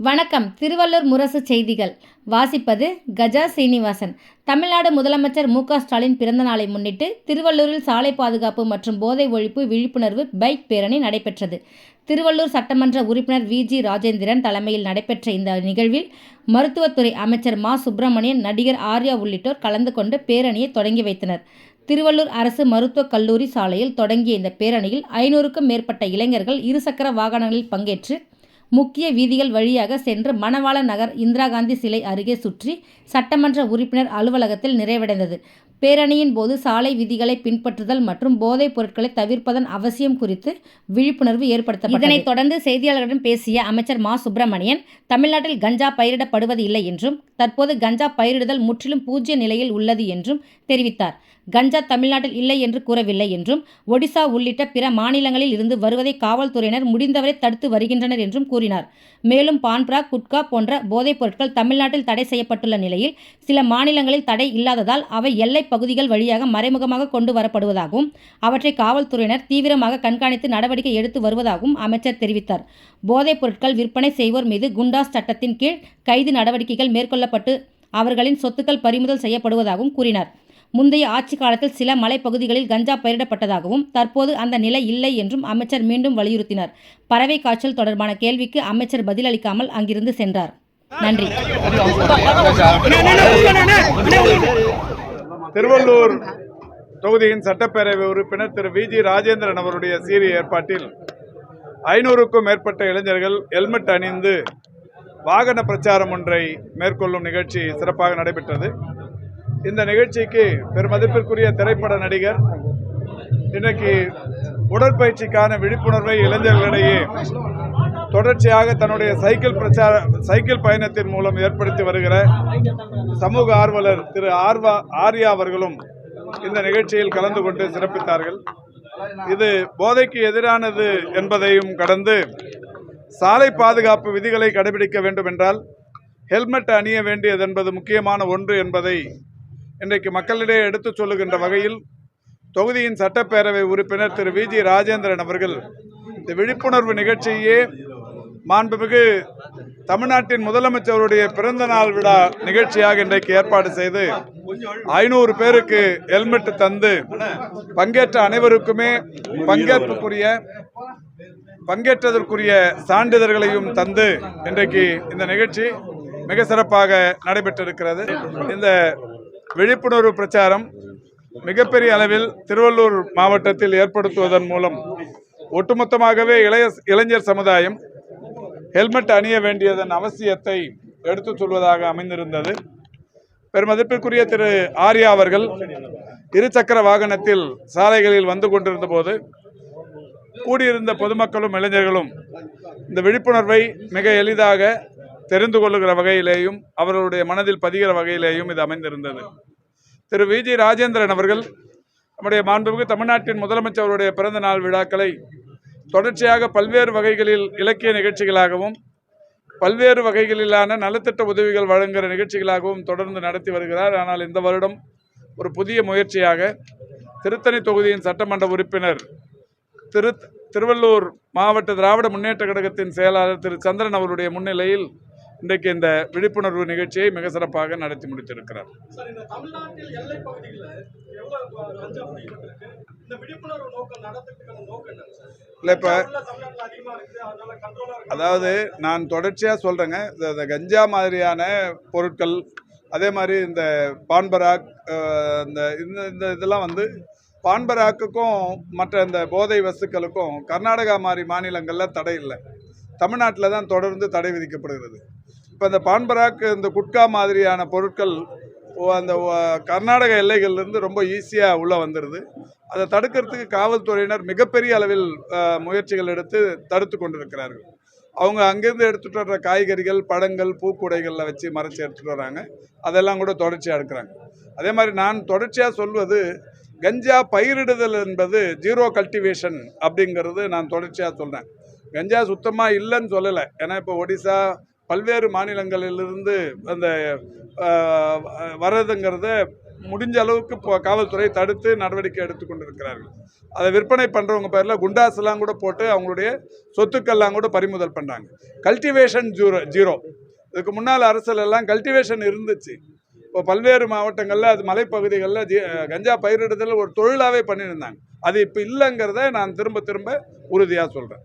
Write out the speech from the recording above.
வணக்கம். திருவள்ளூர் முரசு செய்திகள். வாசிப்பது கஜா சீனிவாசன். தமிழ்நாடு முதலமைச்சர் மு க ஸ்டாலின் பிறந்த நாளை முன்னிட்டு திருவள்ளூரில் சாலை பாதுகாப்பு மற்றும் போதை ஒழிப்பு விழிப்புணர்வு பைக் பேரணி நடைபெற்றது. திருவள்ளூர் சட்டமன்ற உறுப்பினர் வி. ஜி. ராஜேந்திரன் தலைமையில் நடைபெற்ற இந்த நிகழ்வில் மருத்துவத்துறை அமைச்சர் மா. சுப்பிரமணியன் நடிகர் ஆர்யா உள்ளிட்டோர் கலந்து கொண்டு பேரணியை தொடங்கி வைத்தனர். திருவள்ளூர் அரசு மருத்துவக் கல்லூரி சாலையில் தொடங்கிய இந்த பேரணியில் ஐநூறுக்கும் மேற்பட்ட இளைஞர்கள் இருசக்கர வாகனங்களில் பங்கேற்று முக்கிய வீதிகள் வழியாக சென்று மணவாள நகர் இந்திரா காந்தி சிலை அருகே சுற்றி சட்டமன்ற உறுப்பினர் அலுவலகத்தில் நிறைவடைந்தது. பேரணியின் போது சாலை விதிகளை பின்பற்றுதல் மற்றும் போதைப் பொருட்களை தவிர்ப்பதன் அவசியம் குறித்து விழிப்புணர்வு ஏற்படுத்தப்பட்டது. இதனைத் தொடர்ந்து செய்தியாளர்களிடம் பேசிய அமைச்சர் மா. சுப்பிரமணியன் தமிழ்நாட்டில் கஞ்சா பயிரிடப்படுவது இல்லை என்றும் தற்போது கஞ்சா பயிரிடுதல் முற்றிலும் பூஜ்ய நிலையில் உள்ளது என்றும் தெரிவித்தார். கஞ்சா தமிழ்நாட்டில் இல்லை என்று கூறவில்லை என்றும் ஒடிசா உள்ளிட்ட பிற மாநிலங்களில் இருந்து வருவதை காவல்துறையினர் முடிந்தவரை தடுத்து வருகின்றனர் என்றும் கூறினார். மேலும் பான்பரா குட்கா போன்ற போதைப் பொருட்கள் தமிழ்நாட்டில் தடை செய்யப்பட்டுள்ள நிலையில் சில மாநிலங்களில் தடை இல்லாததால் அவை எல்லை பகுதிகள் வழியாக மறைமுகமாக கொண்டு வரப்படுவதாகவும் அவற்றை காவல்துறையினர் தீவிரமாக கண்காணித்து நடவடிக்கை எடுத்து வருவதாகவும் அமைச்சர் தெரிவித்தார் போதைப் பொருட்கள் விற்பனை செய்வோர் மீது குண்டாஸ் சட்டத்தின் கீழ் கைது நடவடிக்கைகள் மேற்கொள்ளப்பட்டு அவர்களின் சொத்துக்கள் பறிமுதல் செய்யப்படுவதாகவும் கூறினார் முந்தைய ஆட்சி காலத்தில் சில மலைப்பகுதிகளில் கஞ்சா பயிரிடப்பட்டதாகவும் தற்போது அந்த நிலை இல்லை என்றும் அமைச்சர் மீண்டும் வலியுறுத்தினார் பறவை காய்ச்சல் தொடர்பான கேள்விக்கு அமைச்சர் பதிலளிக்காமல் அங்கிருந்து சென்றார் நன்றி திருவள்ளூர் தொகுதியின் சட்டப்பேரவை உறுப்பினர் திரு வி. ஜி. ராஜேந்திரன் அவருடைய சீரிய ஏற்பாட்டில் ஐநூறுக்கும் மேற்பட்ட இளைஞர்கள் ஹெல்மெட் அணிந்து வாகன பிரச்சாரம் ஒன்றை மேற்கொள்ளும் நிகழ்ச்சி சிறப்பாக நடைபெற்றது. இந்த நிகழ்ச்சிக்கு பெருமதிப்பிற்குரிய திரைப்பட நடிகர் இன்றைக்கு உடற்பயிற்சிக்கான விழிப்புணர்வை இளைஞர்களிடையே தொடர்ச்சியாக தன்னுடைய சைக்கிள் பிரச்சார சைக்கிள் பயணத்தின் மூலம் ஏற்படுத்தி வருகிற சமூக ஆர்வலர் திரு ஆர்வா ஆர்யா அவர்களும் இந்த நிகழ்ச்சியில் கலந்து கொண்டு சிறப்பித்தார்கள். இது போதைக்கு எதிரானது என்பதையும் கடந்து சாலை பாதுகாப்பு விதிகளை கடைபிடிக்க வேண்டும் என்றால் ஹெல்மெட் அணிய வேண்டியது என்பது முக்கியமான ஒன்று என்பதை இன்றைக்கு மக்களிடையே எடுத்துச் சொல்லுகின்ற வகையில் தொகுதியின் சட்டப்பேரவை உறுப்பினர் திரு வி ஜி ராஜேந்திரன் அவர்கள் இந்த விழிப்புணர்வு நிகழ்ச்சியே மாண்புமிகு தமிழ்நாட்டின் முதலமைச்சருடைய பிறந்த நாள் விழா நிகழ்ச்சியாக இன்றைக்கு ஏற்பாடு செய்து ஐநூறு பேருக்கு ஹெல்மெட் தந்து பங்கேற்ற அனைவருக்குமே பங்கேற்புக்குரிய பங்கேற்றதற்குரிய சான்றிதழ்களையும் தந்து இன்றைக்கு இந்த நிகழ்ச்சி மிக சிறப்பாக நடைபெற்றிருக்கிறது. இந்த விழிப்புணர்வு பிரச்சாரம் மிகப்பெரிய அளவில் திருவள்ளூர் மாவட்டத்தில் ஏற்படுத்துவதன் மூலம் ஒட்டுமொத்தமாகவே இளைய இளைஞர் சமுதாயம் ஹெல்மெட் அணிய வேண்டியதன் அவசியத்தை எடுத்துச் சொல்வதாக அமைந்திருந்தது. பெருமதிப்பிற்குரிய திரு ஆர்யா அவர்கள் இருசக்கர வாகனத்தில் சாலைகளில் வந்து கொண்டிருந்த போது கூடியிருந்த பொதுமக்களும் இளைஞர்களும் இந்த விழிப்புணர்வை மிக எளிதாக தெரிந்து கொள்ளுகிற வகையிலேயும் அவர்களுடைய மனதில் பதிகிற வகையிலேயும் இது அமைந்திருந்தது. திரு வி. ஜி. ராஜேந்திரன் அவர்கள் நம்முடைய மாண்புமிகு தமிழ்நாட்டின் முதலமைச்சருடைய பிறந்த நாள் விழாக்களை தொடர்ச்சியாக பல்வேறு வகைகளில் இலக்கிய நிகழ்ச்சிகளாகவும் பல்வேறு வகைகளிலான நலத்திட்ட உதவிகள் வழங்குகிற நிகழ்ச்சிகளாகவும் தொடர்ந்து நடத்தி வருகிறார். ஆனால் இந்த வருடம் ஒரு புதிய முயற்சியாக திருத்தணி தொகுதியின் சட்டமன்ற உறுப்பினர் திரு திருவள்ளூர் மாவட்ட திராவிட முன்னேற்ற கழகத்தின் செயலாளர் திரு சந்திரன் அவருடைய முன்னிலையில் இன்றைக்கு இந்த விழிப்புணர்வு நிகழ்ச்சியை மிக சிறப்பாக நடத்தி முடித்திருக்கிறார். இல்லை இப்போ அதாவது நான் தொடர்ச்சியாக சொல்கிறேங்க இந்த கஞ்சா மாதிரியான பொருட்கள் அதே மாதிரி இந்த பான்பராக் இந்த இந்த இதெல்லாம் வந்து பான்பராக்குக்கும் மற்ற இந்த போதை வஸ்துக்களுக்கும் கர்நாடகா மாதிரி மாநிலங்களில் தடை இல்லை. தமிழ்நாட்டில் தான் தொடர்ந்து தடை விதிக்கப்படுகிறது. இப்போ இந்த பான்பராக் இந்த குட்கா மாதிரியான பொருட்கள் அந்த கர்நாடக எல்லைகள்லேருந்து ரொம்ப ஈஸியாக உள்ளே வந்துடுது அதை தடுக்கிறதுக்கு காவல்துறையினர் மிகப்பெரிய அளவில் முயற்சிகள் எடுத்து தடுத்து கொண்டிருக்கிறார்கள். அவங்க அங்கேருந்து எடுத்துகிட்டு வர்ற காய்கறிகள் பழங்கள் பூக்குடைகளில் வச்சு மறைச்சி எடுத்துகிட்டு வராங்க அதெல்லாம் கூட தொடர்ச்சியாக எடுக்கிறாங்க. அதே மாதிரி நான் தொடர்ச்சியாக சொல்வது கஞ்சா பயிரிடுதல் என்பது ஜீரோ கல்டிவேஷன் அப்படிங்கிறது நான் தொடர்ச்சியாக சொல்கிறேன் கஞ்சா சுத்தமாக இல்லைன்னு சொல்லலை. ஏன்னா இப்போ ஒடிசா பல்வேறு மாநிலங்களிலிருந்து அந்த வர்றதுங்கிறத முடிஞ்ச அளவுக்கு இப்போ காவல்துறை தடுத்து நடவடிக்கை எடுத்து கொண்டிருக்கிறார்கள். அதை விற்பனை பண்ணுறவங்க பேரில் குண்டாஸ்லாம் கூட போட்டு அவங்களுடைய சொத்துக்கள்லாம் கூட பறிமுதல் பண்ணுறாங்க கல்டிவேஷன் ஜூரோ ஜீரோ. இதுக்கு முன்னால் அரசுலெல்லாம் கல்டிவேஷன் இருந்துச்சு. இப்போ பல்வேறு மாவட்டங்களில் அது மலைப்பகுதிகளில் ஜி கஞ்சா பயிரிடுதல் ஒரு தொழிலாகவே பண்ணியிருந்தாங்க. அது இப்போ இல்லைங்கிறத நான் திரும்ப திரும்ப உறுதியாக சொல்கிறேன்